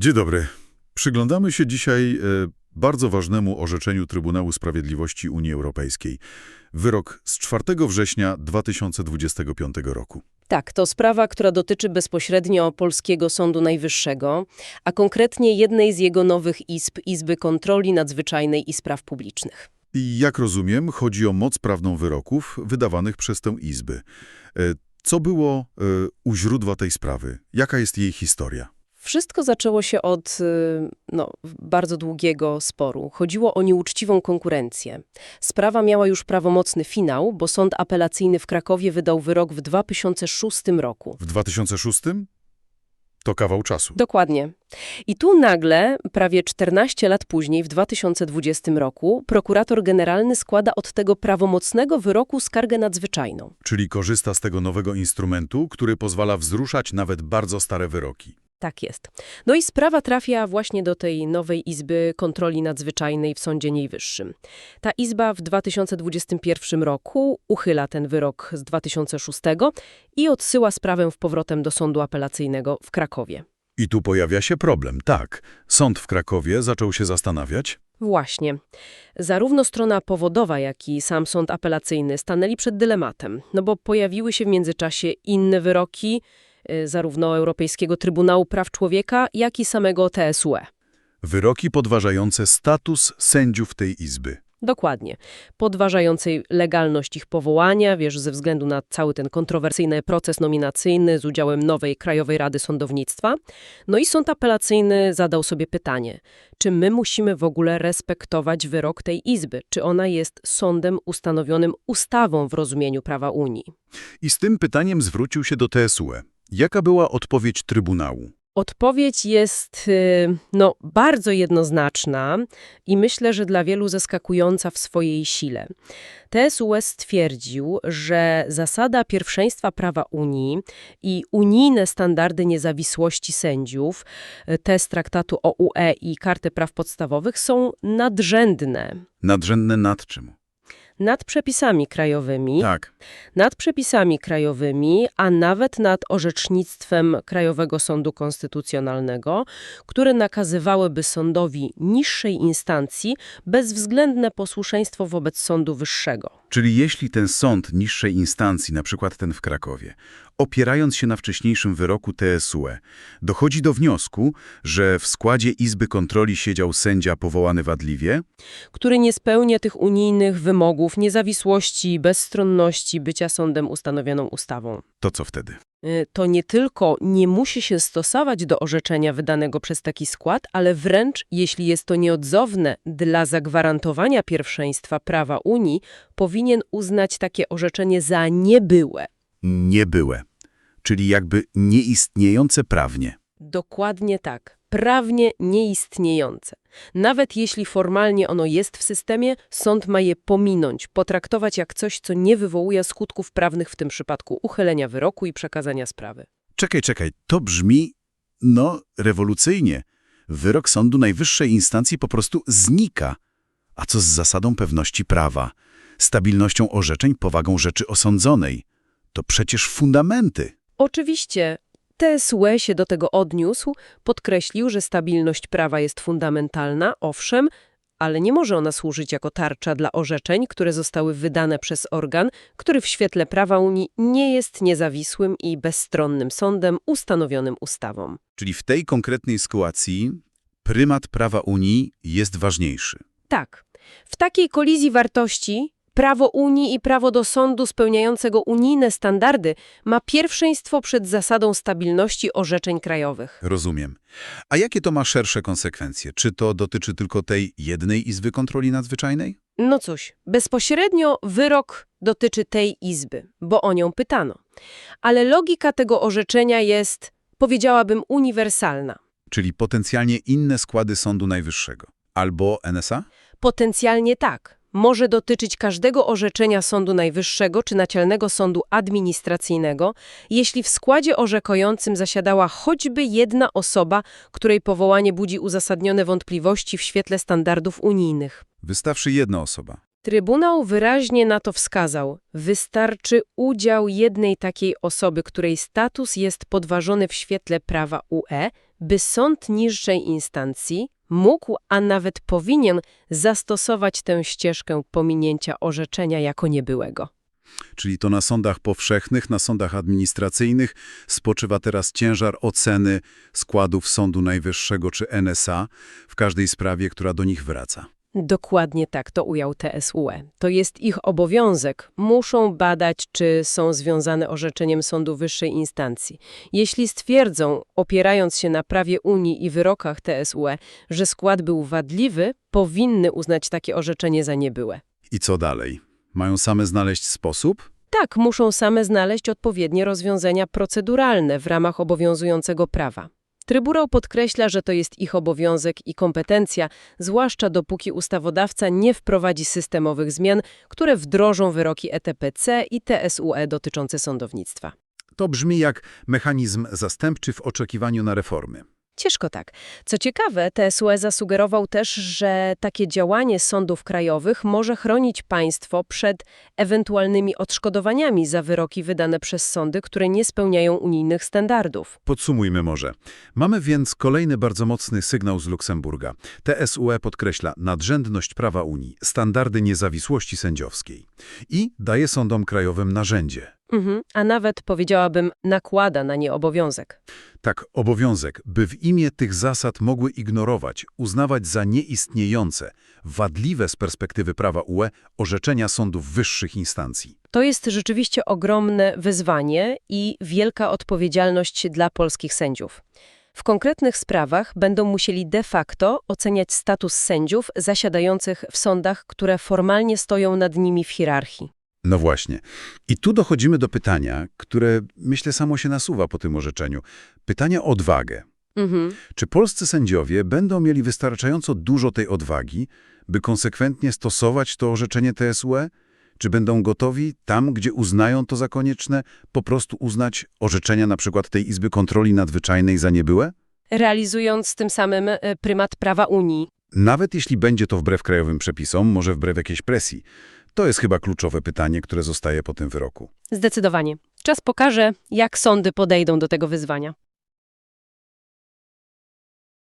Dzień dobry. Przyglądamy się dzisiaj e, bardzo ważnemu orzeczeniu Trybunału Sprawiedliwości Unii Europejskiej. Wyrok z 4 września 2025 roku. Tak, to sprawa, która dotyczy bezpośrednio Polskiego Sądu Najwyższego, a konkretnie jednej z jego nowych izb, Izby Kontroli Nadzwyczajnej i Spraw Publicznych. I jak rozumiem, chodzi o moc prawną wyroków wydawanych przez tę Izbę. E, Co było e, u źródła tej sprawy? Jaka jest jej historia? Wszystko zaczęło się od y, no, bardzo długiego sporu. Chodziło o nieuczciwą konkurencję. Sprawa miała już prawomocny finał, bo sąd apelacyjny w Krakowie wydał wyrok w 2006 roku. W 2006? To kawał czasu. Dokładnie. I tu nagle, prawie 14 lat później, w 2020 roku, prokurator generalny składa od tego prawomocnego wyroku skargę nadzwyczajną. Czyli korzysta z tego nowego instrumentu, który pozwala wzruszać nawet bardzo stare wyroki. Tak jest. No i sprawa trafia właśnie do tej nowej Izby Kontroli Nadzwyczajnej w Sądzie Najwyższym. Ta Izba w 2021 roku uchyla ten wyrok z 2006 i odsyła sprawę w powrotem do Sądu Apelacyjnego w Krakowie. I tu pojawia się problem. Tak, sąd w Krakowie zaczął się zastanawiać, Właśnie. Zarówno strona powodowa, jak i sam sąd apelacyjny stanęli przed dylematem, no bo pojawiły się w międzyczasie inne wyroki, zarówno Europejskiego Trybunału Praw Człowieka, jak i samego TSUE. wyroki podważające status sędziów tej Izby. Dokładnie. Podważającej legalność ich powołania, wiesz, ze względu na cały ten kontrowersyjny proces nominacyjny z udziałem nowej Krajowej Rady Sądownictwa. No i sąd apelacyjny zadał sobie pytanie, czy my musimy w ogóle respektować wyrok tej Izby? Czy ona jest sądem ustanowionym ustawą w rozumieniu prawa Unii? I z tym pytaniem zwrócił się do TSUE. Jaka była odpowiedź Trybunału? Odpowiedź jest y, no, bardzo jednoznaczna i myślę, że dla wielu zaskakująca w swojej sile. TSUE stwierdził, że zasada pierwszeństwa prawa Unii i unijne standardy niezawisłości sędziów, y, te z traktatu o UE i Karty Praw Podstawowych są nadrzędne Nadrzędne nad czym? Nad przepisami krajowymi, Tak. nad przepisami krajowymi, a nawet nad orzecznictwem Krajowego Sądu Konstytucjonalnego, które nakazywałyby sądowi niższej instancji bezwzględne posłuszeństwo wobec sądu wyższego. Czyli jeśli ten sąd niższej instancji, na przykład ten w Krakowie, opierając się na wcześniejszym wyroku TSUE, dochodzi do wniosku, że w składzie Izby Kontroli siedział sędzia powołany wadliwie, który nie spełnia tych unijnych wymogów niezawisłości bezstronności bycia sądem ustanowioną ustawą. to co wtedy? Y, To nie tylko nie musi się stosować do orzeczenia wydanego przez taki skład, ale wręcz, jeśli jest to nieodzowne dla zagwarantowania pierwszeństwa prawa Unii, powinien uznać takie orzeczenie za niebyłe. Niebyłe, czyli jakby nieistniejące prawnie. Dokładnie tak. Prawnie nieistniejące. Nawet jeśli formalnie ono jest w systemie, sąd ma je pominąć, potraktować jak coś, co nie wywołuje skutków prawnych, w tym przypadku uchylenia wyroku i przekazania sprawy. Czekaj, czekaj, to brzmi, no, rewolucyjnie. Wyrok Sądu Najwyższej Instancji po prostu znika. A co z zasadą pewności prawa, stabilnością orzeczeń, powagą rzeczy osądzonej? To przecież fundamenty. Oczywiście TSUE się do tego odniósł, podkreślił, że stabilność prawa jest fundamentalna, owszem, ale nie może ona służyć jako tarcza dla orzeczeń, które zostały wydane przez organ, który w świetle prawa Unii nie jest niezawisłym i bezstronnym sądem ustanowionym ustawą. Czyli w tej konkretnej sytuacji prymat prawa Unii jest ważniejszy. Tak, w takiej kolizji wartości prawo Unii i prawo do sądu spełniającego unijne standardy ma pierwszeństwo przed zasadą stabilności orzeczeń krajowych. Rozumiem. A jakie to ma szersze konsekwencje? Czy to dotyczy tylko tej jednej Izby Kontroli Nadzwyczajnej? No cóż, bezpośrednio wyrok dotyczy tej izby, bo o nią pytano. Ale logika tego orzeczenia jest, powiedziałabym, uniwersalna. Czyli potencjalnie inne składy Sądu Najwyższego. Albo NSA? Potencjalnie tak. Może dotyczyć każdego orzeczenia Sądu Najwyższego czy Naczelnego Sądu Administracyjnego, jeśli w składzie orzekającym zasiadała choćby jedna osoba, której powołanie budzi uzasadnione wątpliwości w świetle standardów unijnych. Wystawszy jedna osoba. Trybunał wyraźnie na to wskazał. Wystarczy udział jednej takiej osoby, której status jest podważony w świetle prawa UE, by sąd niższej instancji mógł, a nawet powinien zastosować tę ścieżkę pominięcia orzeczenia jako niebyłego. Czyli to na sądach powszechnych, na sądach administracyjnych spoczywa teraz ciężar oceny składów Sądu Najwyższego czy NSA w każdej sprawie, która do nich wraca. Dokładnie tak to ujął TSUE. To jest ich obowiązek. Muszą badać, czy są związane orzeczeniem sądu wyższej instancji. Jeśli stwierdzą, opierając się na prawie Unii i wyrokach TSUE, że skład był wadliwy, powinny uznać takie orzeczenie za niebyłe. I co dalej? Mają same znaleźć sposób? Tak, muszą same znaleźć odpowiednie rozwiązania proceduralne w ramach obowiązującego prawa. Trybunał podkreśla, że to jest ich obowiązek i kompetencja, zwłaszcza dopóki ustawodawca nie wprowadzi systemowych zmian, które wdrożą wyroki ETPC i TSUE dotyczące sądownictwa. To brzmi jak mechanizm zastępczy w oczekiwaniu na reformy. Ciężko tak. Co ciekawe, TSUE zasugerował też, że takie działanie sądów krajowych może chronić państwo przed ewentualnymi odszkodowaniami za wyroki wydane przez sądy, które nie spełniają unijnych standardów. Podsumujmy może. Mamy więc kolejny bardzo mocny sygnał z Luksemburga. TSUE podkreśla nadrzędność prawa Unii, standardy niezawisłości sędziowskiej i daje sądom krajowym narzędzie. Mhm, a nawet, powiedziałabym, nakłada na nie obowiązek. Tak, obowiązek, by w imię tych zasad mogły ignorować, uznawać za nieistniejące, wadliwe z perspektywy prawa UE orzeczenia sądów wyższych instancji. To jest rzeczywiście ogromne wyzwanie i wielka odpowiedzialność dla polskich sędziów. W konkretnych sprawach będą musieli de facto oceniać status sędziów zasiadających w sądach, które formalnie stoją nad nimi w hierarchii. No właśnie. I tu dochodzimy do pytania, które myślę samo się nasuwa po tym orzeczeniu. Pytania o odwagę. Mhm. Czy polscy sędziowie będą mieli wystarczająco dużo tej odwagi, by konsekwentnie stosować to orzeczenie TSUE? Czy będą gotowi, tam gdzie uznają to za konieczne, po prostu uznać orzeczenia na przykład tej Izby Kontroli Nadzwyczajnej za niebyłe? Realizując tym samym e, prymat prawa Unii. Nawet jeśli będzie to wbrew krajowym przepisom, może wbrew jakiejś presji. To jest chyba kluczowe pytanie, które zostaje po tym wyroku. Zdecydowanie. Czas pokaże, jak sądy podejdą do tego wyzwania.